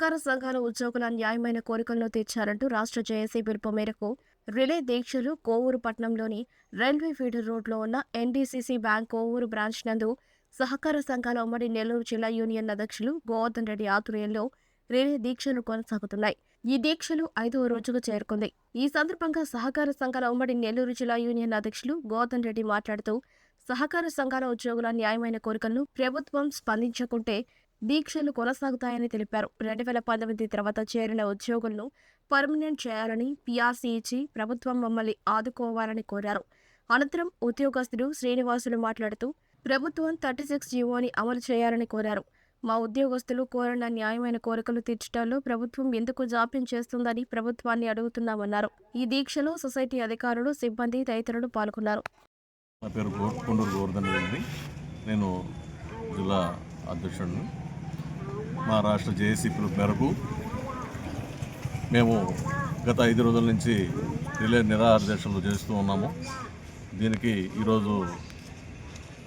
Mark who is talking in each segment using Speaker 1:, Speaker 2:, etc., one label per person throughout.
Speaker 1: సహకార సంఘాల ఉద్యోగుల న్యాయమైన కోరికలను తీర్చారంటూ రాష్ట్ర జేఏసీ పిలుపు మేరకు రిలే దీక్షలు కోవూరు పట్టణంలోని రైల్వే ఫీడర్ రోడ్లో ఉన్న ఎన్డీసీసీ బ్యాంక్ కోవూరు బ్రాంచ్ నందు సహకార సంఘాల ఉమ్మడి నెల్లూరు జిల్లా యూనియన్ అధ్యక్షులు గోవర్ధన్ రెడ్డి ఆధ్వర్యంలో రిలే దీక్షలు కొనసాగుతున్నాయి. ఈ దీక్షలు ఐదవ రోజుకు చేరుకుంది. ఈ సందర్భంగా సహకార సంఘాల ఉమ్మడి నెల్లూరు జిల్లా యూనియన్ అధ్యక్షులు గోవర్ధన్ రెడ్డి మాట్లాడుతూ సహకార సంఘాల ఉద్యోగుల న్యాయమైన కోరికలను ప్రభుత్వం స్పందించకుంటే దీక్షలు కొనసాగుతాయని తెలిపారు. రెండు వేల పంతొమ్మిది తర్వాత చేరిన ఉద్యోగులను పర్మనెంట్ చేయాలని పీఆర్సీ ఇచ్చి ప్రభుత్వం మమ్మల్ని ఆదుకోవాలని కోరారు. అనంతరం ఉద్యోగస్తుడు శ్రీనివాసులు మాట్లాడుతూ ప్రభుత్వం థర్టీ సిక్స్ జీవోని అమలు చేయాలని కోరారు. మా ఉద్యోగస్తులు కోరిన న్యాయమైన కోరికలు తీర్చడంలో ప్రభుత్వం ఎందుకు జాప్యం చేస్తుందని ప్రభుత్వాన్ని అడుగుతున్నామన్నారు. ఈ దీక్షలో సొసైటీ అధికారులు సిబ్బంది తదితరులు పాల్గొన్నారు.
Speaker 2: నా పేరు రెడ్డి నేను జిల్లా అధ్యక్షుడిని. మా రాష్ట్ర జేఏసీ పిలుపు మేరకు మేము గత ఐదు రోజుల నుంచి రిలే నిరాహార దీక్షలు చేస్తూ ఉన్నాము. దీనికి ఈరోజు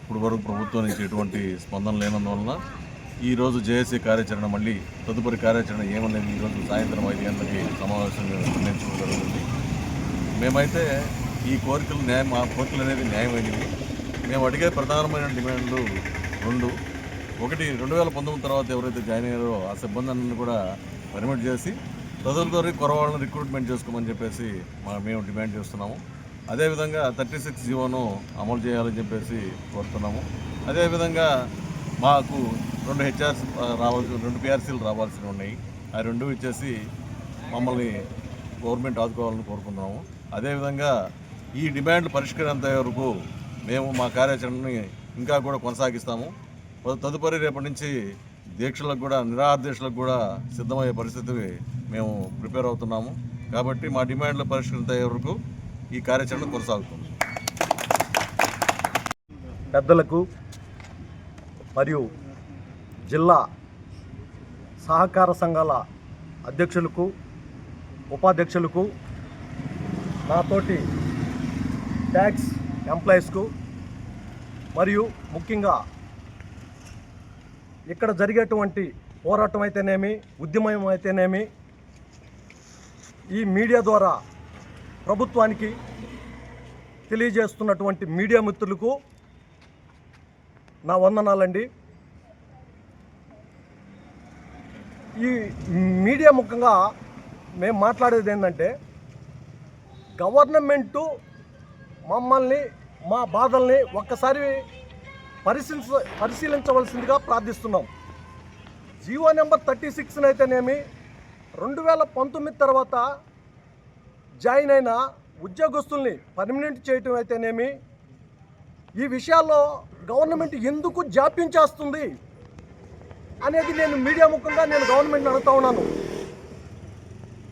Speaker 2: ఇప్పుడు వరకు ప్రభుత్వం నుంచి ఎటువంటి స్పందన లేనందువలన ఈరోజు జేఏసీ కార్యాచరణ మళ్ళీ తదుపరి కార్యాచరణ ఏమనేది ఈరోజు సాయంత్రం ఐదు గంటలకి సమావేశం నిర్ణయించడం జరుగుతుంది మేమైతే ఈ కోరికలు న్యాయం మా కోరికలు అనేది న్యాయమైనవి. మేము అడిగే ప్రధానమైన డిమాండ్లు రెండు. ఒకటి రెండు వేల పంతొమ్మిది తర్వాత ఎవరైతే జాయిన్ అయ్యారో ఆ సిబ్బందిని కూడా పర్మిట్ చేసి తదుపరి కొరవాళ్ళని రిక్రూట్మెంట్ చేసుకోమని చెప్పేసి మా మేము డిమాండ్ చేస్తున్నాము. అదేవిధంగా థర్టీ సిక్స్ జీవోను అమలు చేయాలని చెప్పేసి కోరుతున్నాము. అదేవిధంగా మాకు రెండు హెచ్ఆర్స్ రావాల్సి రెండు పిఆర్సీలు రావాల్సి ఉన్నాయి. ఆ రెండు ఇచ్చేసి మమ్మల్ని గవర్నమెంట్ ఆదుకోవాలని కోరుకుంటున్నాము. అదేవిధంగా ఈ డిమాండ్లు పరిష్కరించేంత వరకు మేము మా కార్యాచరణని ఇంకా కూడా కొనసాగిస్తాము. తదుపరి రేపటి నుంచి దీక్షలకు కూడా నిరాహార దీక్షలకు కూడా సిద్ధమయ్యే పరిస్థితి మేము ప్రిపేర్ అవుతున్నాము. కాబట్టి మా డిమాండ్లు పరిష్కరించే వరకు ఈ కార్యాచరణ కొనసాగుతుంది.
Speaker 3: పెద్దలకు మరియు జిల్లా సహకార సంఘాల అధ్యక్షులకు ఉపాధ్యక్షులకు నాతోటి ట్యాక్స్ ఎంప్లాయీస్కు మరియు ముఖ్యంగా ఇక్కడ జరిగేటువంటి పోరాటం అయితేనేమి ఉద్యమం అయితేనేమి ఈ మీడియా ద్వారా ప్రభుత్వానికి తెలియజేస్తున్నటువంటి మీడియా మిత్రులకు నా వందనాలండి. ఈ మీడియా ముఖ్యంగా మేము మాట్లాడేది ఏంటంటే గవర్నమెంటు మమ్మల్ని మా బాధల్ని ఒక్కసారి పరిశీలించ పరిశీలించవలసిందిగా ప్రార్థిస్తున్నాం. జీవో నెంబర్ థర్టీ సిక్స్ అయితేనేమి రెండు వేల పంతొమ్మిది తర్వాత జాయిన్ అయిన ఉద్యోగస్తుల్ని పర్మనెంట్ చేయటం అయితేనేమి ఈ విషయాల్లో గవర్నమెంట్ ఎందుకు జాప్యం చేస్తుంది అనేది నేను మీడియా ముఖంగా నేను గవర్నమెంట్ని అడుగుతా ఉన్నాను.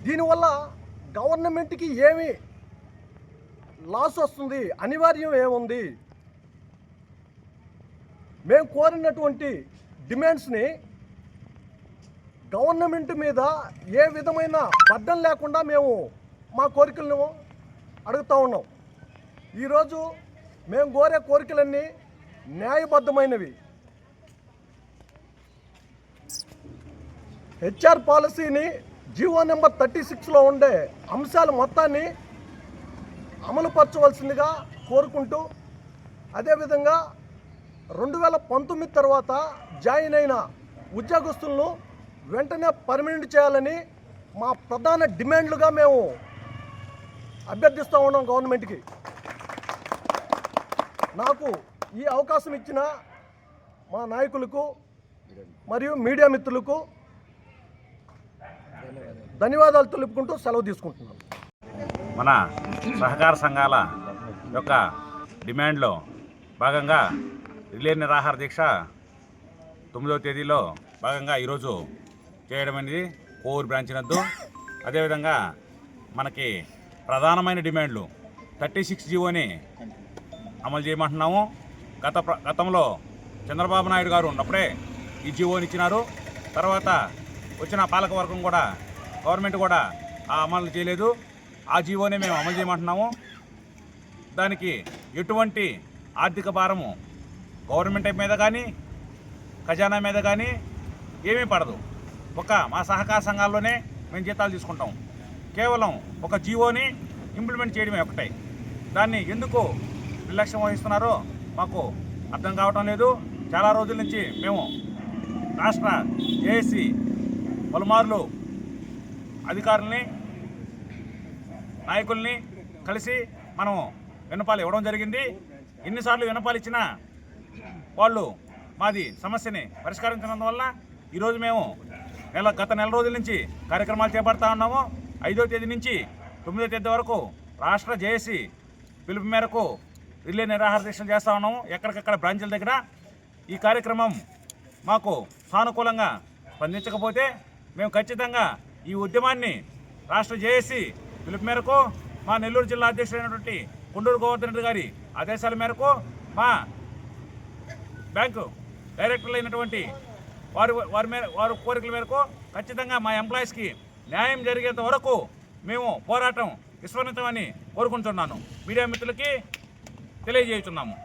Speaker 3: దీనివల్ల గవర్నమెంట్కి ఏమి లాస్ వస్తుంది అనివార్యం ఏముంది? మేము కోరినటువంటి డిమాండ్స్ని గవర్నమెంట్ మీద ఏ విధమైన బద్దం లేకుండా మేము మా కోరికలను అడుగుతూ ఉన్నాం. ఈరోజు మేము కోరే కోరికలన్నీ న్యాయబద్ధమైనవి. హెచ్ఆర్ పాలసీని జీవో నెంబర్ థర్టీ సిక్స్లో ఉండే అంశాలు మొత్తాన్ని అమలుపరచవలసిందిగా కోరుకుంటూ అదేవిధంగా రెండు వేల పంతొమ్మిది తర్వాత జాయిన్ అయిన ఉద్యోగస్తులను వెంటనే పర్మనెంట్ చేయాలని మా ప్రధాన డిమాండ్లుగా మేము అభ్యర్థిస్తూ ఉన్నాం గవర్నమెంట్కి. నాకు ఈ అవకాశం ఇచ్చిన మా నాయకులకు మరియు మీడియా మిత్రులకు ధన్యవాదాలు తెలుపుకుంటూ సెలవు తీసుకుంటున్నాను.
Speaker 4: మన సహకార సంఘాల యొక్క డిమాండ్లో భాగంగా రిలే నిరాహార దీక్ష తొమ్మిదవ తేదీలో భాగంగా ఈరోజు చేయడం అనేది కోవూరు బ్రాంచ్ నద్దు. అదేవిధంగా మనకి ప్రధానమైన డిమాండ్లు థర్టీ సిక్స్ జీవోని అమలు చేయమంటున్నాము. గత ప్ర గతంలో చంద్రబాబు నాయుడు గారు ఉన్నప్పుడే ఈ జీవోని ఇచ్చినారు. తర్వాత వచ్చిన పాలకవర్గం కూడా గవర్నమెంట్ కూడా ఆ అమలు చేయలేదు. ఆ జీవోనే మేము అమలు చేయమంటున్నాము. దానికి ఎటువంటి ఆర్థిక భారము గవర్నమెంట్ మీద కానీ ఖజానా మీద కానీ ఏమీ పడదు. ఒక మా సహకార సంఘాల్లోనే మేము జీతాలు తీసుకుంటాం. కేవలం ఒక జీవోని ఇంప్లిమెంట్ చేయడమే ఒకటే. దాన్ని ఎందుకు నిర్లక్ష్యం వహిస్తున్నారో మాకు అర్థం కావటం లేదు. చాలా రోజుల నుంచి మేము రాష్ట్ర ఏఎస్సి పలుమార్లు అధికారుల్ని నాయకుల్ని కలిసి మనం వినపాలు ఇవ్వడం జరిగింది. ఎన్నిసార్లు విన్నపాలు ఇచ్చినా వాళ్ళు మాది సమస్యని పరిష్కరించినందువల్ల ఈరోజు మేము నెల గత నెల రోజుల నుంచి కార్యక్రమాలు చేపడతా ఉన్నాము. ఐదో తేదీ నుంచి తొమ్మిదో తేదీ వరకు రాష్ట్ర జేఏసీ పిలుపు మేరకు రిలే నిరాహార దీక్షలు చేస్తూ ఉన్నాము. ఎక్కడికక్కడ బ్రాంచ్ల దగ్గర ఈ కార్యక్రమం మాకు సానుకూలంగా స్పందించకపోతే మేము ఖచ్చితంగా ఈ ఉద్యమాన్ని రాష్ట్ర జేఏసీ పిలుపు మేరకు మా నెల్లూరు జిల్లా అధ్యక్షుడైనటువంటి కొండూరు గోవర్ధన్ రెడ్డి గారి ఆదేశాల మేరకు మా బ్యాంకు డైరెక్టర్లు అయినటువంటి వారు వారి మేర వారి కోరికల మేరకు ఖచ్చితంగా మా ఎంప్లాయీస్కి న్యాయం జరిగేంత వరకు మేము పోరాటం విశ్వనితమని కోరుకుంటున్నాను. మీడియా మిత్రులకి తెలియజేస్తున్నాము